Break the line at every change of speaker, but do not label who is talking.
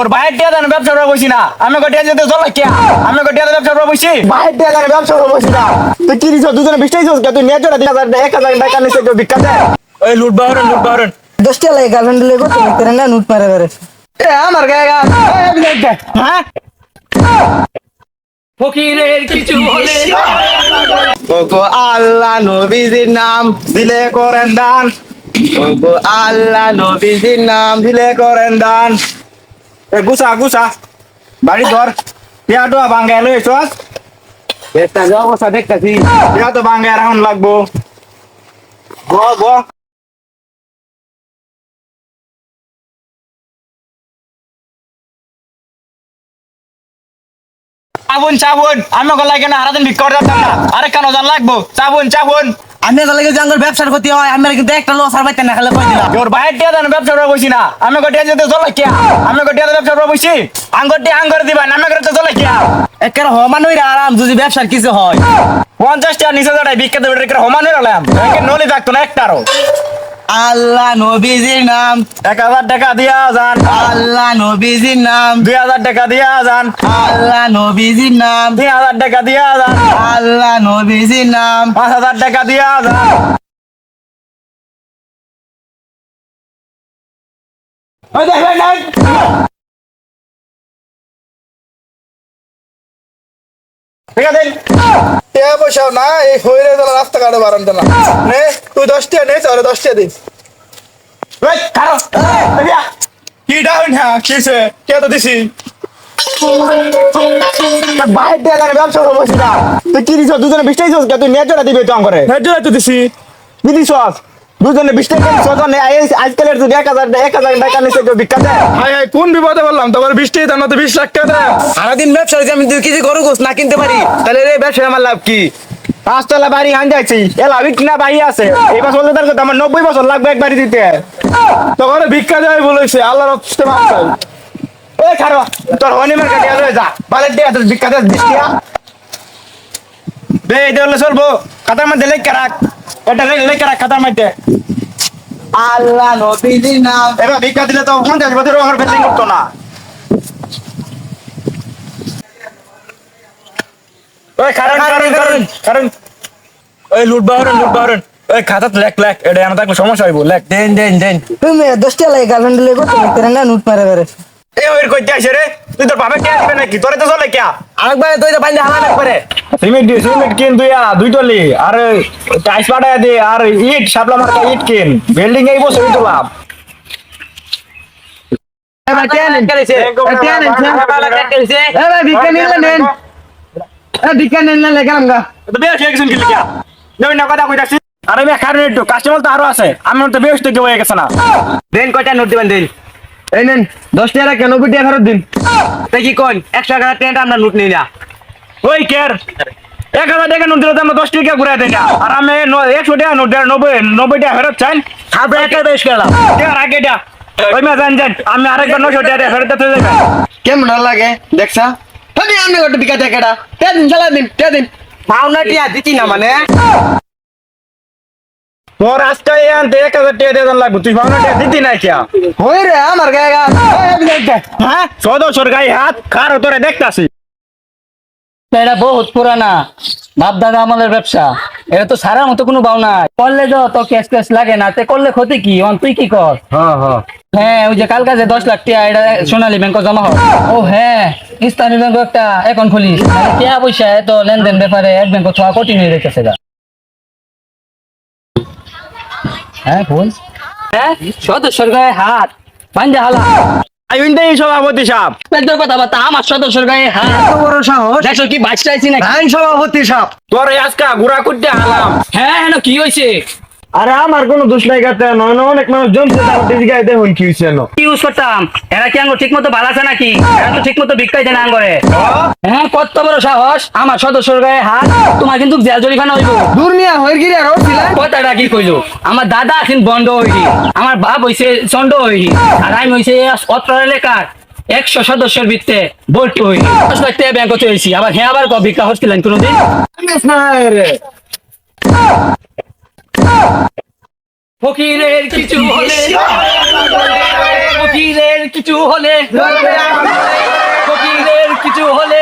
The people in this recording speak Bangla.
তোর বাইরে টিয়া দেন ব্যবসা করে বসি না। আমি গটিয়া যেতে চল কে আমি গটিয়া ব্যবসা করে বসি বাইরে টিয়া দেন ব্যবসা করে বসি না। তুই কি দিছ? দুজনে বিষ্টাই দিছ? তুই নিয়ে চলে দিন হাজার এক টাকা নিছে কেউ দে ওই লুট বাহরন লুট বাহরন।
দশটা লাগে গার্লফ্রেন্ড লেগো তুমি করে না নুট মারে মারে।
এ আমার গায়ে গা। হ্যাঁ?
ফকিরের কিছু হলে
ওগো আল্লাহ নবীজির নাম দিলে করেন দান। ওগো আল্লাহ নবীজির নাম দিলে করেন দান। এ গুছা গুছা বাড়ি ধর পেয়াটো বাঙ্গায় লই চস এটা যে অবস্থা দেখতেছি পেয়াটো বাঙ্গায় রাখুন লাগবো গ গ চাবুন চাবুন আমি গলা কেন হারাদিন ভিক্ষা করে দিতাম না আরে কেন জান লাগবো চাবুন চাবুন
আমি জাঙ্গল ব্যবসার ক্ষতি হয় আমি কিন্তু একটা লস আর পাইতে না খালে কই দিলাম
তোর বাইরে টিয়া দেন ব্যবসা করে বসি না। আমি গটিয়া যেতে চলে কিয়া? আমি গটিয়া ব্যবসা করে বসি আঙ্গুর টিয়া আঙ্গুর দিবা নামে আমি তো চলে কিয়া?
একের হমান হইরা আরাম যদি ব্যবসার কিছু হয়।
পঞ্চাশটা টাকা নিচে দাঁড়ায় বিখ্যাত দেবে একের সমান হয়ে গেলাম নলি থাকতো না একটারও।
আল্লাহ নবীজির নাম।
এক হাজার টাকা দিয়া যান।
আল্লাহ নবীজির নাম।
দুই হাজার টাকা দিয়া যান।
আল্লাহ নবীজির নাম।
তিন হাজার টাকা দিয়া যান।
আল্লাহ নবীজির নাম।
পাঁচ হাজার টাকা দিয়া যান। ওই দেখ,
টাকা পয়সাও না এই হইরে গেল রাস্তাঘাটে বারান না। নে তুই দশ টাকা নে তাহলে দশ টাকা দিস। কি ডাউন হ্যাঁ কিসে কে তো দিছি?
বাইরে দিয়ে জানে ব্যবসা করে বসি না তুই কি দিছ দুজনে বিশ টাকা তুই নিয়ে চলে দিবি তো করে?
হেড তো দিছি।
কি দিছ দুজনে বিশ টাকা তো নে আই- আজকালের যদি এক হাজার এক হাজার টাকা নিচে কেউ ভিক্ষা দেয়।
হাই হাই কোন বিপদে বললাম তোমার বৃষ্টি তার মতো বিশ লাখ টাকা। দেয়
সারাদিন ব্যবসা আমি দুই কেজি গরু গোস না কিনতে পারি।
তাহলে রে ব্যবসা আমার লাভ কি? পাঁচতলা বাড়ি আন যাচ্ছি এ লাভিক না বাড়ি আছে। এই বছর তার কথা আমার নব্বই বছর লাগবে এক বাড়ি দিতে।
তখন ভিক্ষা দেয় বলেছে আল্লাহর হস্তে মাপ চাই।
ওই খারো তোর হনিমার কাছে যা। বালের দিয়ে তোর ভিক্ষা দেয় বে এটা হলে চলবো। মধ্যে লেখা রাখ এটা লেখা রাখ মধ্যে
আল্লাহ নাম।
এবার ভিক্ষা দিলে তো পঞ্চাশ বছর করতো না। ওই কারণ কারণ কারণ কারণ ওই লুট লুট ওই খাতা লেখ লেখ। এটা আমার থাকলে সমস্যা হইব লেখ।
দেন দেন দেন। তুমি দশটা লাগে গার্লফ্রেন্ড লেগো তুমি না নুট মারে মারে
কইতে আসে রে তুই তোর বাবা কে দিবে নাকি? তোরে তো চলে কে
আরেকবার তুই তো পাইলে হালা করে
সিমেন্ট দি সিমেন্ট কিন তুই আ দুই টলি। আর টাইস পাঠায় দে আর ইট শাপলা মার্কা ইট কিন। বিল্ডিং এই বসে তো লাভ
এ
তো আরে কাস্টমার তো আরও আছে। আমি তো বেশ থেকে হয়ে গেছে না।
দেন কয়টা নোট দিবেন দেন। এই নেন দশ টাকা কেন নব্বই টাকা ফেরত দিন। তাই কি কোন একশো টাকা টেন্ট আমরা নোট নিই না।
ওই কের এক হাজার টাকা নোট দিলে তো আমরা দশ টাকা ঘুরে দেয় না। আর আমি একশো টাকা নোট দেয় নব্বই নব্বই টাকা ফেরত চাই
আপনার একটা বেশ গেলাম।
আগে এটা ওই মে জান জান আমি আরেকবার নশো টাকা ফেরত দিতে যাবেন
কেমন লাগে? দেখছা? আমি আমি বিকা টাকাটা তে দিন চালা দিন তে দিন। পাওনা টিয়া দিতি না মানে?
আজকে এক হাজার টাকা দিয়ে লাগবে। তুই ভাবনা টাকা দিতি না কিয়া?
হই রে আমার গায়ে গা
হ্যাঁ? সদস্যর গায়ে হাত খার তোরে দেখতাছি।
এটা বহুত পুরানা। বাপ দাদা আমলের ব্যবসা। এটা তো সারার মতো কোনো বাউ নাই। করলে তো তো ক্যাশ ক্যাশ লাগে না। তে করলে ক্ষতি কি? অন তুই কি কর?
হ্যাঁ হ্যাঁ।
হ্যাঁ ওই যে কাল কাজে দশ লাখ টাকা এটা সোনালী ব্যাংক জমা হয়। ও হ্যাঁ। ইসলামী ব্যাংক একটা এখন খুলিস। টাকা পয়সা এত লেনদেন ব্যাপারে এক ব্যাংক ছোয়া কঠিন হয়ে রেখেছে গা হ্যাঁ বল। হ্যাঁ সদস্যর গায়ে হাত। পাঞ্জা হালা।
আইনটাই সভাপতি সাহেব।
পেটের কথা বার্তা আমার সদস্যর গায়ে হাত।
বড় সাহস।
দেখছ কি বাচ্চা আইছি নাকি?
আইন সভাপতি সাহেব।
তোর আজকা গুড়া কুটতে হালাম।
হ্যাঁ হ্যাঁ কি হয়েছে
আরে আমার কোনো দোষ নাই কাতে নয় না অনেক মানুষ জমছে তার দিদি গায়ে দেখুন কি হয়েছে না
কি ইউজ করতাম? এরা কি আঙ্গুর ঠিক মতো ভালো আছে নাকি? এরা তো ঠিক মতো ভিক্ষাই দেয় না আঙ্গরে। হ্যাঁ কত বড় সাহস। আমার সদস্যর গায়ে হাত তোমার কিন্তু জেল জরিমানা হইব।
দুর্মিয়া হয়ে গিয়ে আর ছিলেন
কথাটা কি কইলো? আমার দাদা এখন বন্ধ হইহি আমার বাপ হইছে চন্ড হইহি আর আমি হইছে অত্র এলাকার একশো সদস্যের ভিত্তে লাখ টাকা ব্যাংকতে হয়েছি আবার হ্যাঁ আবার কবে ভিক্ষা হচ্ছিলেন কোনোদিন? ফকিরের কিছু হলে ফকিরের কিছু হলে ফকিরের কিছু হলে